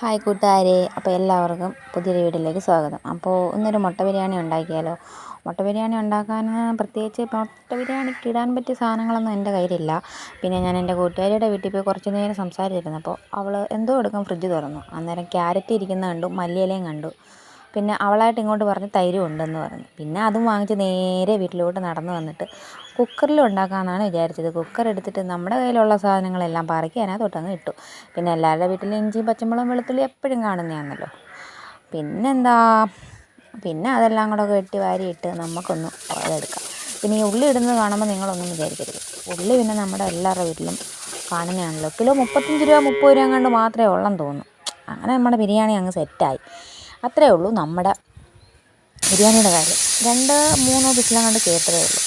Hi കൂട്ടുകാരെ. അപ്പോൾ എല്ലാവർക്കും പുതിയൊരു വീഡിയോയിലേക്ക് സ്വാഗതം. അപ്പോൾ ഇന്നൊരു മുട്ട ബിരിയാണി ഉണ്ടാക്കിയാലോ? മുട്ട ബിരിയാണി ഉണ്ടാക്കാൻ പ്രത്യേകിച്ച് മുട്ട ബിരിയാണിക്ക് ഇടാൻ പറ്റിയ സാധനങ്ങളൊന്നും എന്റെ കയ്യിലില്ല. പിന്നെ ഞാൻ എന്റെ കൂട്ടുകാരിയുടെ വീട്ടിൽ പോയി കുറച്ച് നേരം സംസാരിച്ചിരുന്നു അപ്പോൾ അവൾ എന്തോ എടുക്കും ഫ്രിഡ്ജ് തുറന്നു. അന്നേരം ക്യാരറ്റ് ഇരിക്കുന്ന കണ്ടു മല്ലിയിലയും കണ്ടു. പിന്നെ അവളായിട്ട് ഇങ്ങോട്ട് പറഞ്ഞ് തൈരും ഉണ്ടെന്ന് പറഞ്ഞു. പിന്നെ അതും വാങ്ങിച്ച് നേരെ വീട്ടിലോട്ട് നടന്നു വന്നിട്ട് കുക്കറിൽ ഉണ്ടാക്കാമെന്നാണ് വിചാരിച്ചത്. കുക്കർ എടുത്തിട്ട് നമ്മുടെ കയ്യിലുള്ള സാധനങ്ങളെല്ലാം പറക്കി അതിനകത്തോട്ട് അങ്ങ് ഇട്ടു. പിന്നെ എല്ലാവരുടെ വീട്ടിലും ഇഞ്ചിയും പച്ചമുളകും വെളുത്തുള്ളി എപ്പോഴും കാണുന്നതാണല്ലോ പിന്നെന്താ? പിന്നെ അതെല്ലാം കൂടെ വെട്ടി ഇട്ട് നമുക്കൊന്ന് അതെടുക്കാം. പിന്നെ ഈ ഉള്ളി ഇടുന്നത് കാണുമ്പോൾ നിങ്ങളൊന്നും വിചാരിക്കരുത്. ഉള്ളി പിന്നെ നമ്മുടെ എല്ലാവരുടെ വീട്ടിലും കാണുന്നതാണല്ലോ കിലോ മുപ്പത്തഞ്ച് രൂപ മുപ്പത് രൂപ കണ്ട് മാത്രമേ ഉള്ളെന്ന് തോന്നുന്നു. അങ്ങനെ നമ്മുടെ ബിരിയാണി അങ്ങ് സെറ്റായി. അത്രയേ ഉള്ളൂ നമ്മുടെ ബിരിയാണിയുടെ കാര്യം. രണ്ട് മൂന്നോ വിസിലങ്ങാണ്ട് കേട്ടതേ ഉള്ളൂ.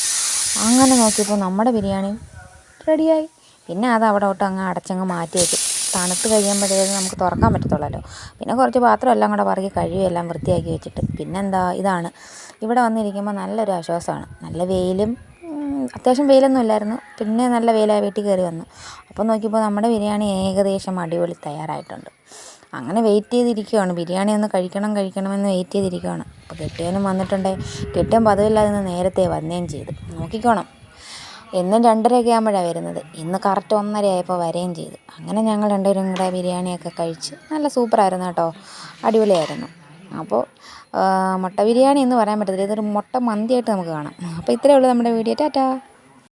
അങ്ങനെ നോക്കിയപ്പോൾ നമ്മുടെ ബിരിയാണി റെഡിയായി. പിന്നെ അത് അവിടെ തൊട്ട് അങ്ങ് അടച്ചങ്ങ് മാറ്റി വെച്ചു തണുത്ത് കഴിയുമ്പോഴേ നമുക്ക് തുറക്കാൻ പറ്റത്തുള്ളല്ലോ. പിന്നെ കുറച്ച് പാത്രം എല്ലാം കൂടെ പറകി കഴുകി എല്ലാം വൃത്തിയാക്കി വെച്ചിട്ട്. പിന്നെന്താ? ഇതാണ്. ഇവിടെ വന്നിരിക്കുമ്പോൾ നല്ലൊരു ആശ്വാസമാണ്. നല്ല വെയിലും അത്യാവശ്യം വെയിലൊന്നും ഇല്ലായിരുന്നു. പിന്നെ നല്ല വെയിലായി വീട്ടിൽ കയറി വന്നു. അപ്പോൾ നോക്കിയപ്പോൾ നമ്മുടെ ബിരിയാണി ഏകദേശം അടിപൊളി തയ്യാറായിട്ടുണ്ട്. അങ്ങനെ വെയിറ്റ് ചെയ്തിരിക്കുകയാണ് ബിരിയാണി ഒന്ന് കഴിക്കണം കഴിക്കണമെന്ന് വെയിറ്റ് ചെയ്തിരിക്കുകയാണ് അപ്പോൾ കെട്ടിയവനും വന്നിട്ടുണ്ട്. കെട്ടിയൻ പതിവില്ലാതെ നിന്ന് നേരത്തെ വന്നേം ചെയ്തു. നോക്കിക്കോണം. എന്നും രണ്ടരയൊക്കെ ആകുമ്പോഴാണ് വരുന്നത്. ഇന്ന് കറക്റ്റ് ഒന്നര ആയപ്പോൾ വരികയും ചെയ്തു. അങ്ങനെ ഞങ്ങൾ രണ്ടുപേരും കൂടെ ബിരിയാണിയൊക്കെ കഴിച്ച് നല്ല സൂപ്പറായിരുന്നു കേട്ടോ. അടിപൊളിയായിരുന്നു. അപ്പോൾ മുട്ട ബിരിയാണി എന്ന് പറയാൻ പറ്റത്തില്ല. ഇതൊരു മുട്ട മന്തിയായിട്ട് നമുക്ക് കാണാം. അപ്പോൾ ഇത്രയേ ഉള്ളൂ നമ്മുടെ വീഡിയോ. ടാറ്റാ.